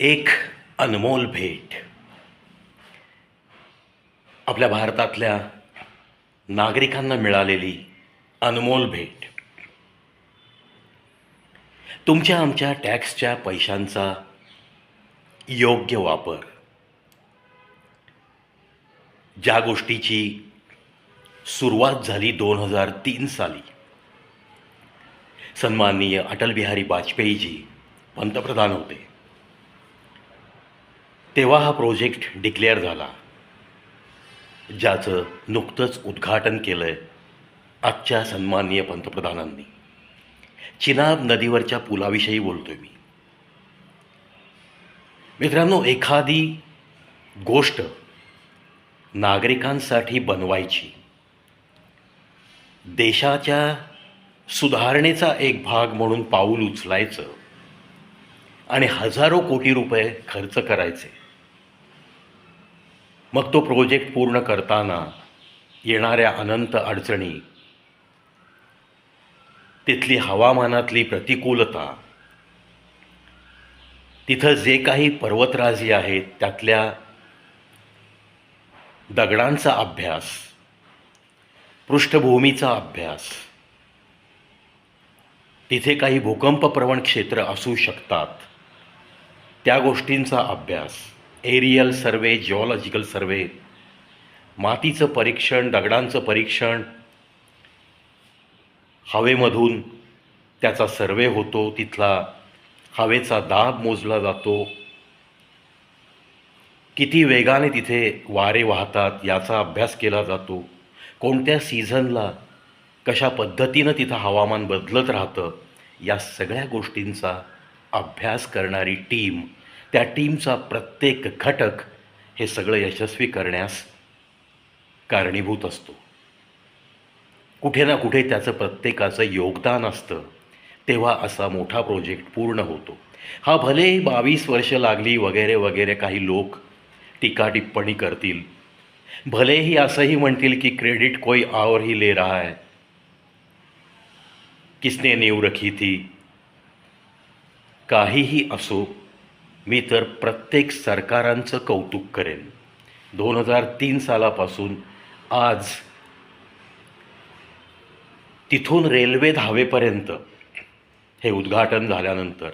एक अनमोल भेट. आपल्या भारतातल्या नागरिकांना मिळालेली अनमोल भेट. तुमच्या आमच्या टॅक्सच्या पैशांचा योग्य वापर. ज्या गोष्टीची सुरुवात झाली दोन हजार तीन साली. सन्माननीय अटल बिहारी वाजपेयीजी पंतप्रधान होते. तेव्हा हा प्रोजेक्ट डिक्लेअर झाला. ज्याचं नुकतंच उद्घाटन केलं आहे आजच्या सन्माननीय पंतप्रधानांनी. चिनाब नदीवरच्या पुलाविषयी बोलतोय मी. मित्रांनो एखादी गोष्ट नागरिकांसाठी बनवायची देशाच्या सुधारणेचा एक भाग म्हणून पाऊल उचलायचं आणि हजारो कोटी रुपये खर्च करायचे मग तो प्रोजेक्ट पूर्ण करताना येणाऱ्या अनंत अडचणी तिथली हवामानातली प्रतिकूलता तिथं जे काही पर्वतराजी आहेत त्यातल्या दगडांचा अभ्यास पृष्ठभूमीचा अभ्यास तिथे काही भूकंपप्रवण क्षेत्र असू शकतात त्या गोष्टींचा अभ्यास. एरियल सर्वे जिओलॉजिकल सर्वे मातीचं परीक्षण दगडांचं परीक्षण हवेमधून त्याचा सर्वे होतो तिथला हवेचा दाब मोजला जातो. किती वेगाने तिथे वारे वाहतात याचा अभ्यास केला जातो. कोणत्या सीझनला कशा पद्धतीनं तिथं हवामान बदलत राहतं या सगळ्या गोष्टींचा अभ्यास करणारी टीम त्या टीमचा प्रत्येक घटक हे सगळं यशस्वी करण्यास कारणीभूत असतो. कुठे ना कुठे त्याचं प्रत्येकाचं योगदान असतं. तेव्हा असा मोठा प्रोजेक्ट पूर्ण होतो. हा भले बावीस वर्ष लागली वगैरे वगैरे काही लोक टीका टिप्पणी करतील. भलेही असंही म्हणतील की क्रेडिट कोई और ही ले रहा है. किसने नीव रखी थी? काहीही असो मी तर प्रत्येक सरकारांचं कौतुक करेन. दोन हजार तीन सालापासून आज तिथून रेल्वे धावेपर्यंत हे उद्घाटन झाल्यानंतर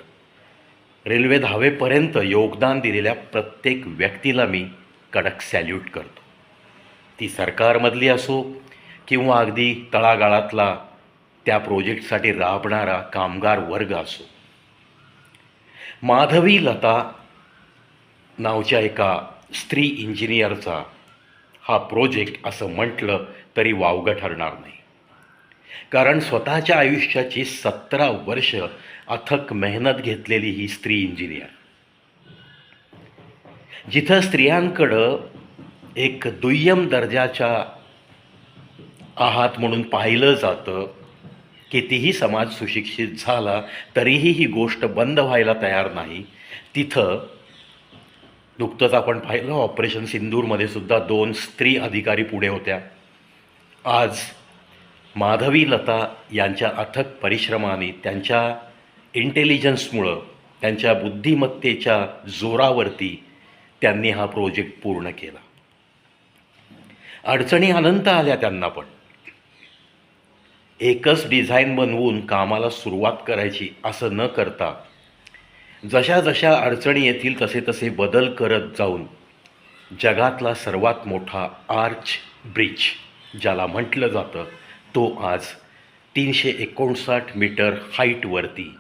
रेल्वे धावेपर्यंत योगदान दिलेल्या प्रत्येक व्यक्तीला मी कडक सॅल्यूट करतो. ती सरकारमधली असो किंवा अगदी तळागाळातला त्या प्रोजेक्टसाठी राबणारा कामगार वर्ग असो माधवी लता नावच्या एका स्त्री इंजिनियरचा हा प्रोजेक्ट असं म्हटलं तरी वावगं ठरणार नाही. कारण स्वतःच्या आयुष्याची सतरा वर्ष अथक मेहनत घेतलेली ही स्त्री इंजिनियर. जिथं स्त्रियांकडं एक दुय्यम दर्जाच्या आहात म्हणून पाहिलं जातं कितीही समाज सुशिक्षित झाला तरीही ही गोष्ट बंद व्हायला तयार नाही. तिथं नुकतंच आपण पाहिलं ऑपरेशन सिंदूरमध्ये सुद्धा दोन स्त्री अधिकारी पुढे होत्या. आज माधवी लता यांच्या अथक परिश्रमाने त्यांच्या इंटेलिजन्समुळं त्यांच्या बुद्धिमत्तेच्या जोरावरती त्यांनी हा प्रोजेक्ट पूर्ण केला. अडचणी अनंत आल्या त्यांना पण. एकच डिझाईन बनवून कामाला सुरुवात करायची असं न करता जशा जशा अडचणी येतील तसे तसे बदल करत जाऊन जगातला सर्वात मोठा आर्च ब्रिज ज्याला म्हटलं जातं तो आज तीनशे एकोणसाठ मीटर हाईटवरती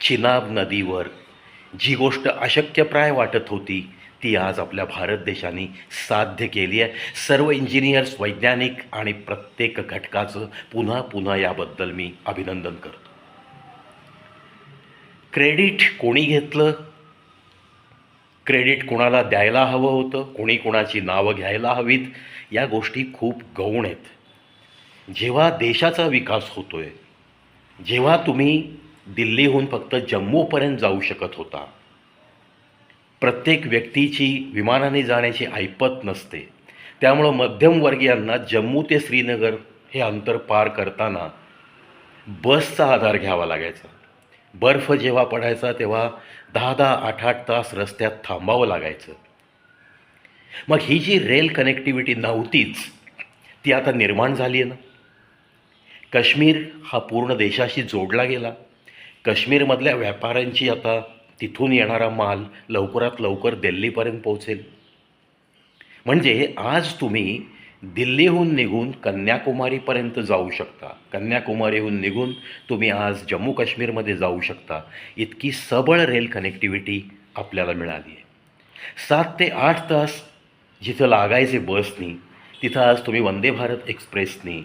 चिनाब नदीवर जी गोष्ट अशक्यप्राय वाटत होती ती आज आपल्या भारत देशाने साध्य केली आहे. सर्व इंजिनियर्स वैज्ञानिक आणि प्रत्येक घटकाचं पुन्हा पुन्हा याबद्दल मी अभिनंदन करतो. क्रेडिट कोणी घेतलं? क्रेडिट कोणाला द्यायला हवं होतं? कोणी कोणाची नावं घ्यायला हवीत? या गोष्टी खूप गौण आहेत. जेव्हा देशाचा विकास होतोय जेव्हा तुम्ही दिल्लीहून फक्त जम्मूपर्यंत जाऊ शकत होता प्रत्येक व्यक्तीची विमानाने जाण्याची ऐपत नसते. त्यामुळं मध्यमवर्गीयांना जम्मू ते श्रीनगर हे अंतर पार करताना बसचा आधार घ्यावा लागायचा. बर्फ जेव्हा पडायचा तेव्हा दहा दहा आठ आठ तास रस्त्यात थांबावं लागायचं. मग ही जी रेल कनेक्टिव्हिटी नव्हतीच ती आता निर्माण झाली आहे ना? काश्मीर हा पूर्ण देशाशी जोडला गेला. काश्मीरमधल्या व्यापाऱ्यांची आता तिथून येणारा माल लवकरात लवकर दिल्लीपर्यंत पोहोचेल. म्हणजे आज तुम्ही दिल्लीहून निघून कन्याकुमारीपर्यंत जाऊ शकता. कन्याकुमारीहून निघून तुम्ही आज जम्मू काश्मीरमध्ये जाऊ शकता. इतकी सबळ रेल कनेक्टिव्हिटी आपल्याला मिळाली आहे सात ते आठ तास जिथं लागायचे बसनी तिथं आज तुम्ही वंदे भारत एक्सप्रेसनी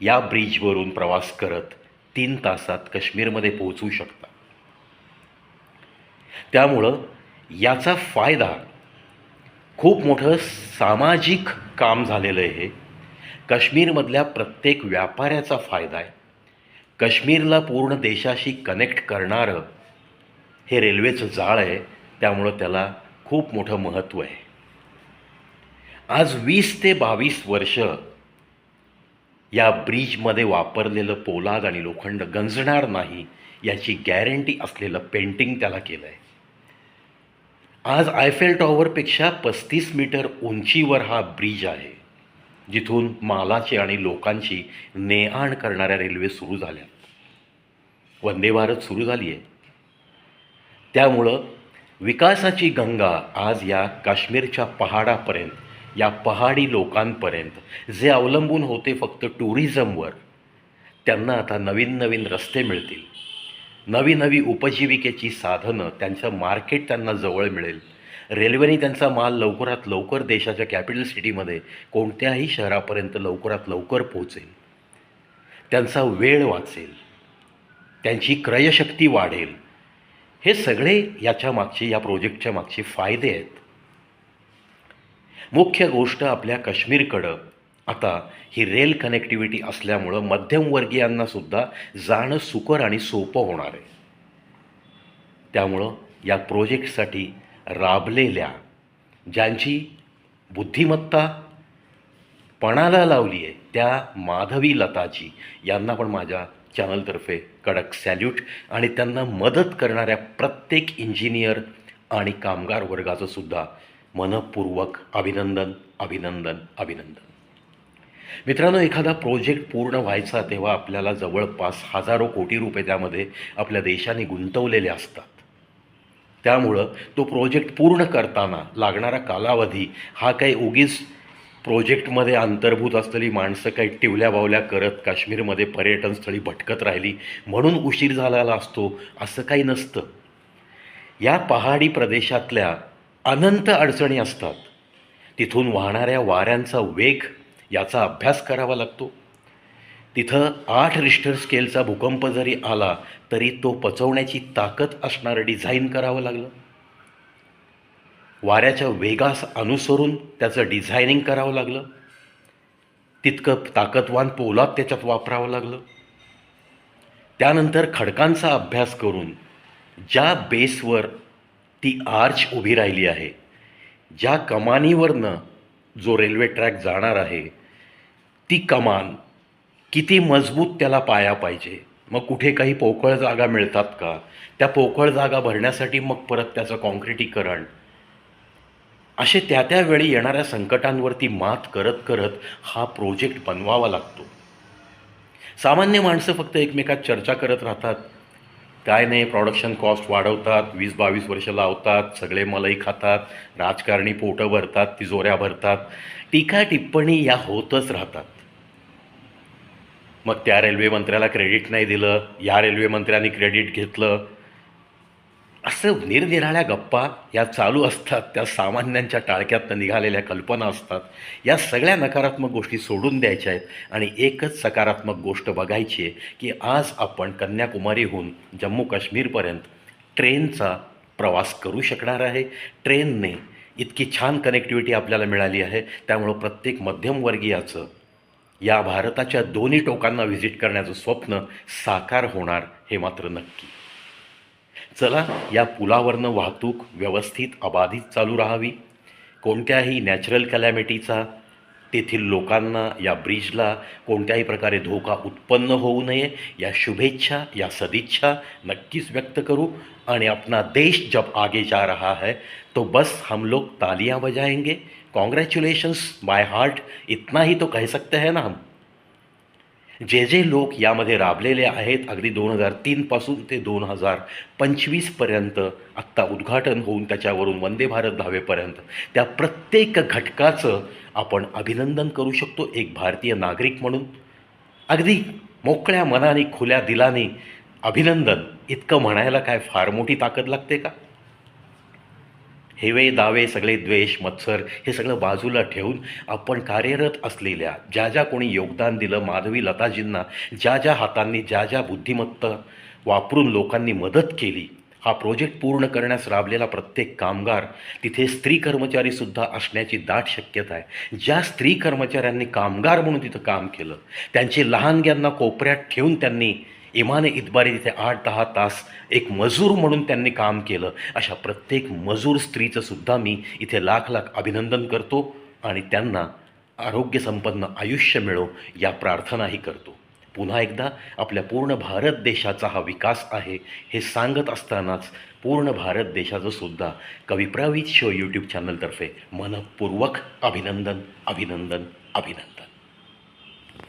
या ब्रिजवरून प्रवास करत तीन तासात काश्मीरमध्ये पोहोचू शकता. त्यामुळं याचा फायदा खूप मोठं सामाजिक काम झालेलं आहे. हे काश्मीरमधल्या प्रत्येक व्यापाऱ्याचा फायदा आहे. काश्मीरला पूर्ण देशाशी कनेक्ट करणारं हे रेल्वेचं जाळ आहे. त्यामुळं त्याला खूप मोठं महत्त्व आहे. आज वीस ते बावीस वर्ष या ब्रिजमध्ये वापरलेलं पोलाद आणि लोखंड गंजणार नाही याची गॅरंटी असलेलं पेंटिंग त्याला केलं आहे आज आयफेल टॉवरपेक्षा पस्तीस मीटर उंचीवर हा ब्रिज आहे. जिथून मालाची आणि लोकांची ने आण करणाऱ्या रेल्वे सुरू झाल्या. वंदे भारत सुरू झाली आहे त्यामुळं विकासाची गंगा आज या काश्मीरच्या पहाडापर्यंत या पहाडी लोकांपर्यंत जे अवलंबून होते फक्त टुरिझमवर त्यांना आता नवीन नवीन रस्ते मिळतील. नवी नवी उपजीविकेची साधनं त्यांचं मार्केट त्यांना जवळ मिळेल. रेल्वेने त्यांचा माल लवकरात लवकर देशाच्या कॅपिटल सिटीमध्ये कोणत्याही शहरापर्यंत लवकरात लवकर पोहोचेल. त्यांचा वेळ वाचेल. त्यांची क्रयशक्ती वाढेल. हे सगळे याच्या मागचे या प्रोजेक्टच्या मागचे फायदे आहेत. मुख्य गोष्ट आपल्या काश्मीरकडं आता ही रेल कनेक्टिव्हिटी असल्यामुळं मध्यमवर्गीयांनासुद्धा जाणं सुकर आणि सोपं होणार आहे. त्यामुळं या प्रोजेक्टसाठी राबलेल्या ज्यांची बुद्धिमत्ता पणाला लावली आहे त्या माधवी लताजी यांना पण माझ्या चॅनलतर्फे कडक सॅल्यूट आणि त्यांना मदत करणाऱ्या प्रत्येक इंजिनियर आणि कामगार वर्गाचं सुद्धा मनपूर्वक अभिनंदन अभिनंदन अभिनंदन. मित्रांनो एखादा प्रोजेक्ट पूर्ण व्हायचा तेव्हा आपल्याला जवळपास हजारो कोटी रुपये त्यामध्ये आपल्या देशाने गुंतवलेले असतात. त्यामुळं तो प्रोजेक्ट पूर्ण करताना लागणारा कालावधी हा काही उगीच प्रोजेक्टमध्ये अंतर्भूत असलेली माणसं काही टिवल्या बावल्या करत काश्मीरमध्ये पर्यटनस्थळी भटकत राहिली म्हणून उशीर झालेला असतो असं काही नसतं. या पहाडी प्रदेशातल्या अनंत अडचणी असतात. तिथून वाहणाऱ्या वाऱ्यांचा वेग याचा अभ्यास करावा लागतो. तिथं आठ रिश्टर स्केलचा भूकंप जरी आला तरी तो पचवण्याची ताकद असणारं डिझाईन करावं लागलं. वाऱ्याच्या वेगास अनुसरून त्याचं डिझायनिंग करावं लागलं. तितकं ताकदवान पोलाद त्याच्यात वापरावं लागलं. त्यानंतर खडकांचा अभ्यास करून ज्या बेसवर ती आर्च उभी राहिली आहे ज्या कमानीवरनं जो रेल्वे ट्रॅक जाणार आहे ती कमान किती मजबूत त्याला पाया पाहिजे. मग कुठे काही पोकळ जागा मिळतात का? त्या पोकळ जागा भरण्यासाठी मग परत त्याचं काँक्रिटीकरण असे त्या त्यावेळी येणाऱ्या संकटांवरती मात करत करत हा प्रोजेक्ट बनवावा लागतो. सामान्य माणसं फक्त एकमेकात चर्चा करत राहतात. काय नाही प्रॉडक्शन कॉस्ट वाढवतात वीस बावीस वर्ष लावतात सगळे मलई खातात राजकारणी पोटं भरतात तिजोऱ्या भरतात. टीका टिप्पणी या होतच राहतात. मग त्या रेल्वे मंत्र्याला क्रेडिट नाही दिलं या रेल्वे मंत्र्यांनी क्रेडिट घेतलं. असं निरनिराळ्या गप्पा या चालू असतात त्या सामान्यांच्या टाळक्यातनं निघालेल्या कल्पना असतात. या सगळ्या नकारात्मक गोष्टी सोडून द्यायच्या आहेत आणि एकच सकारात्मक गोष्ट बघायची आहे की आज आपण कन्याकुमारीहून जम्मू काश्मीरपर्यंत ट्रेनचा प्रवास करू शकणार आहे. ट्रेनने इतकी छान कनेक्टिव्हिटी आपल्याला मिळाली आहे. त्यामुळं प्रत्येक मध्यमवर्गीयाचं या भारताच्या दोन्ही टोकांना व्हिजिट करण्याचं स्वप्न साकार होणार हे मात्र नक्की. चला या पुलावरनं वाहतूक व्यवस्थित अबाधित चालू राहावी. कोणत्याही नॅचरल कलॅमिटीचा तेथील लोकांना या ब्रिजला कोणत्याही प्रकारे धोका उत्पन्न होऊ नये या शुभेच्छा या सदिच्छा नक्कीच व्यक्त करूँ आणि अपना देश जब आगे जा रहा है तो बस हम लोग तालियां बजाएंगे. कॉन्ग्रॅच्युलेशन्स बाय हार्ट इतना ही तो कह सकते हैं ना हम. जे जे लोक यामध्ये राबलेले आहेत अगदी दोन हजार तीनपासून ते दोन हजार पंचवीसपर्यंत आत्ता उद्घाटन होऊन त्याच्यावरून वंदे भारत धावेपर्यंत त्या प्रत्येक घटकाचं आपण अभिनंदन करू शकतो एक भारतीय नागरिक म्हणून. अगदी मोकळ्या मनाने खुल्या दिलाने अभिनंदन. इतकं म्हणायला काय फार मोठी ताकद लागते का? हेवे दावे सगळे द्वेष मत्सर हे सगळं बाजूला ठेवून आपण कार्यरत असलेल्या ज्या ज्या कोणी योगदान दिलं माधवी लताजींना ज्या ज्या हातांनी ज्या ज्या बुद्धिमत्ता वापरून लोकांनी मदत केली हा प्रोजेक्ट पूर्ण करण्यास राबलेला प्रत्येक कामगार तिथे स्त्री कर्मचारीसुद्धा असण्याची दाट शक्यता आहे. ज्या स्त्री कर्मचाऱ्यांनी कामगार म्हणून तिथं काम केलं त्यांचे लहानग्यांना कोपऱ्यात ठेवून त्यांनी इमाने इतबारी तिथे आठ दहा तास एक मजूर म्हणून त्यांनी काम केलं. अशा प्रत्येक मजूर स्त्रीचं सुद्धा मी इथे लाख लाख अभिनंदन करतो आणि त्यांना आरोग्यसंपन्न आयुष्य मिळो या प्रार्थनाही करतो. पुन्हा एकदा आपल्या पूर्ण भारत देशाचा हा विकास आहे हे सांगत असतानाच पूर्ण भारत देशाचं सुद्धा कविप्रावित शो यूट्यूब चॅनलतर्फे मनपूर्वक अभिनंदन अभिनंदन अभिनंदन.